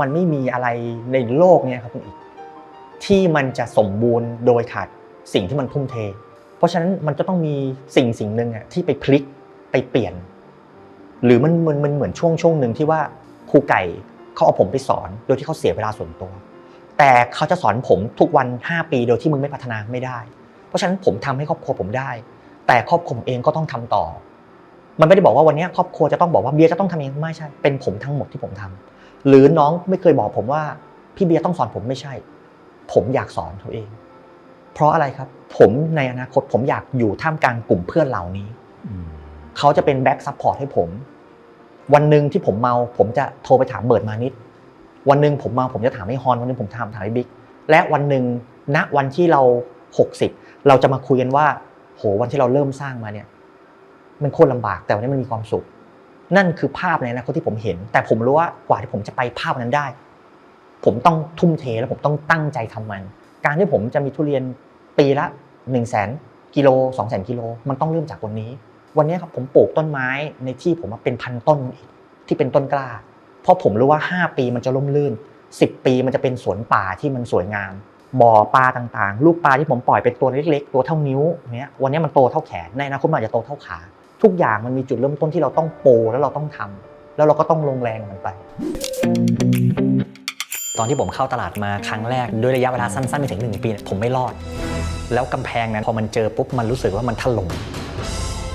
มันไม่มีอะไรในโลกเนี้ยครับคุณอีก ที่มันจะสมบูรณ์โดยขาดสิ่งที่มันทุ่มเท เพราะฉะนั้นมันจะต้องมีสิ่งสิ่งหนึ่งอะที่ไปพลิกไปเปลี่ยน หรือมันมันมันเหมือนช่วงช่วงหนึ่งที่ว่าครูไก่เขาเอาผมไปสอนโดยที่เขาเสียเวลาส่วนตัว แต่เขาจะสอนผมทุกวัน 5 ปีโดยที่มึงไม่พัฒนาไม่ได้ เพราะฉะนั้นผมทำให้ครอบครัวผมได้ แต่ครอบครัวผมเองก็ต้องทำต่อ มันไม่ได้บอกว่าวันนี้ครอบครัวจะต้องบอกว่าเบียร์จะต้องทำเองไม่ใช่เป็นผมทั้งหมดที่ผมทำ หรือน้องไม่เคยบอกผมว่า พี่เบียร์ต้องสอนผมไม่ใช่ ผมอยากสอนเขาเอง เพราะอะไรครับ ผมในอนาคตผมอยากอยู่ท่ามกลางกลุ่มเพื่อนเหล่านี้เขาจะเป็นแบ็กซัพพอร์ตให้ผม วันหนึ่งที่ผมเมา ผมจะโทรไปถามเบิร์ดมานิด วันหนึ่งผมเมาผมจะถามไอ้ฮอน วันหนึ่งผมถามถามไอ้บิ๊กและวันหนึ่งณวันที่เรา 60 เราจะมาคุยกันว่า โหวันที่เราเริ่มสร้างมาเนี่ย มันโคตรลำบากแต่วันนี้มันมีความสุข นั่นคือภาพในอนาคตที่ผมเห็น แต่ผมรู้ว่ากว่าที่ผมจะไปภาพนั้นได้ ผมต้องทุ่มเทและผมต้องตั้งใจทำมัน การที่ผมจะมีทุเรียนปีละ1นึ่งแสนกิโลสองแสนกิโลมันต้องเริ่มจากวันนี้ วันนี้ครับผมปลูกต้นไม้ในที่ผมว่าเป็นพันต้นอีกที่เป็นต้นกล้า เพราะผมรู้ว่า 5 ปีมันจะล่มลื่น 10 ปีมันจะเป็นสวนป่าที่มันสวยงาม บ่อปลาต่างๆ ลูกปลาที่ผมปล่อยเป็นตัวเล็ก ๆ ตัวเท่านิ้วเนี้ยวันนี้มันโตเท่าแขนในอนาคตมันอาจจะโตเท่าขา ทุกอย่างมันมีจุดเริ่มต้นที่เราต้องโปรแล้วเราต้องทำแล้วเราก็ต้องลงแรงมันไป ตอนที่ผมเข้าตลาดมาครั้งแรกด้วยระยะเวลาสั้นๆไม่ถึง 1 ปีเนี่ยผมไม่รอด แล้วกำแพงนั้นพอมันเจอปุ๊บมันรู้สึกว่ามันถล่ม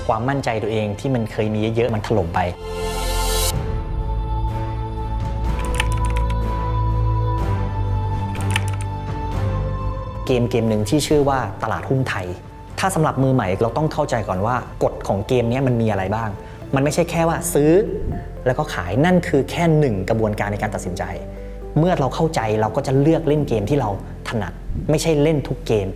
ความมั่นใจตัวเองที่มันเคยมีเยอะๆมันถล่มไปเกมเกมหนึ่งที่ชื่อว่าตลาดหุ้นไทย ถ้าสำหรับมือใหม่เราต้องเข้าใจก่อนว่ากฎของเกมเนี้ยมันมีอะไรบ้าง มันไม่ใช่แค่ว่าซื้อแล้วก็ขายนั่นคือแค่หนึ่งกระบวนการในการตัดสินใจ เมื่อเราเข้าใจเราก็จะเลือกเล่นเกมที่เราถนัด ไม่ใช่เล่นทุกเกม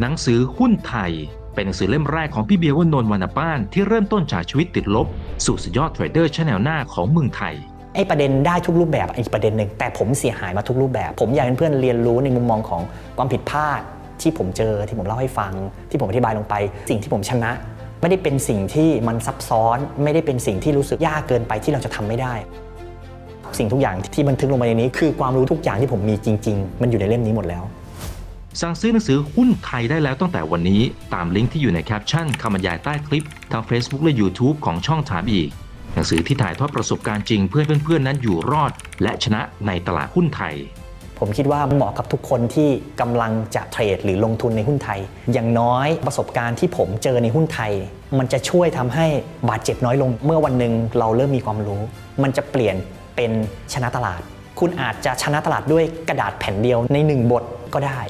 หนังสือหุ้นไทย เป็นหนังสือเล่มแรกของพี่เบียร์วานนท์วรรณป้านที่เริ่มต้นจากชีวิตติดลบ สู่สุดยอดเทรดเดอร์ชแนลหน้าของเมืองไทยไอ้ประเด็นได้ทุกรูปแบบอีกประเด็นหนึ่งแต่ผมเสียหายมาทุกรูปแบบ ผมอยากให้เพื่อนเรียนรู้ในมุมมองของความผิดพลาด ที่ผมเจอที่ผมเล่าให้ฟัง ที่ผมอธิบายลงไป สิ่งที่ผมชนะ ไม่ได้เป็นสิ่งที่มันซับซ้อน ไม่ได้เป็นสิ่งที่รู้สึกยากเกินไปที่เราจะทำไม่ได้ สิ่งทุกอย่างที่บันทึกลงไปในนี้ คือความรู้ทุกอย่างที่ผมมีจริง ๆ มันอยู่ในเล่มนี้หมดแล้วสั่งซื้อหนังสือหุ้นไทยได้แล้วตั้งแต่วันนี้ ตามลิงก์ที่อยู่ในแคปชั่นคำบรรยายใต้คลิปทาง Facebook และ YouTube ของช่องถามอีก หนังสือที่ถ่ายทอดประสบการณ์จริงเพื่อเพื่อนๆนั้นอยู่รอด และชนะในตลาดหุ้นไทย ผมคิดว่าเหมาะกับทุกคนที่กำลังจะเทรดหรือลงทุนในหุ้นไทย อย่างน้อยประสบการณ์ที่ผมเจอในหุ้นไทย มันจะช่วยทำให้บาดเจ็บน้อยลง เมื่อวันหนึ่งเราเริ่มมีความรู้ มันจะเปลี่ยนเป็นชนะตลาด คุณอาจจะชนะตลาดด้วยกระดาษแผ่นเดียวในหนึ่งบทก็ได้